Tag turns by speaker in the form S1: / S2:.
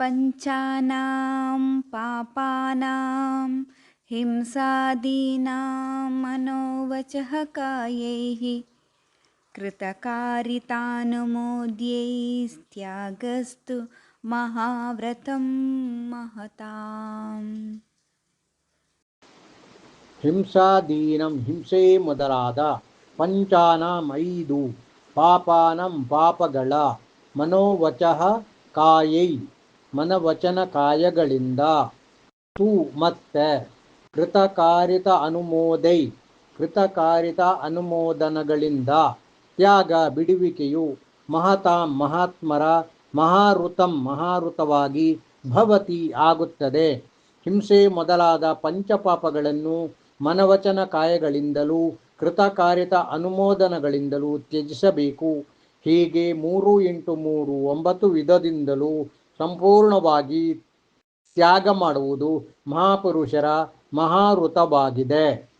S1: पञ्चानां पापानां हिंसादीनां मनोवचः कायैः कृतकारितानुमोद्यैस्त्यागस्तु महाव्रतं महताम्
S2: ಹಿಂಸಾದೀನಂ ಹಿಂಸೆ ಮೊದಲಾದ ಪಂಚಾನಾಂ ಐದು ಪಾಪಾನಂ ಪಾಪಗಳ ಮನೋವಚಃ ಕಾಯೈ ಮನವಚನ ಕಾಯಗಳಿಂದ ತು ಮತ್ತೆ ಕೃತಕಾರಿತ ಅನುಮೋದೈ, ಕೃತಕಾರಿತ ಅನುಮೋದನಗಳಿಂದ. ತ್ಯಾಗ, ಬಿಡುವಿಕೆಯು ಮಹತಾಂ ಮಹಾತ್ಮರ ಮಹಾರುತಂ ಮಹಾರುತವಾಗಿ ಭವತಿ ಆಗುತ್ತದೆ. ಹಿಂಸೆ ಮೊದಲಾದ ಪಂಚಪಾಪಗಳನ್ನು ಮನವಚನ ಕಾಯಗಳಿಂದಲೂ ಕೃತಕಾರಿತ ಅನುಮೋದನಗಳಿಂದಲೂ ತ್ಯಜಿಸಬೇಕು. ಹೀಗೆ ಮೂರು ಎಂಟು ಮೂರು ಒಂಬತ್ತು ವಿಧದಿಂದಲೂ ಸಂಪೂರ್ಣವಾಗಿ ತ್ಯಾಗ ಮಾಡುವುದು ಮಹಾಪುರುಷರ ಮಹಾಋತವಾಗಿದೆ.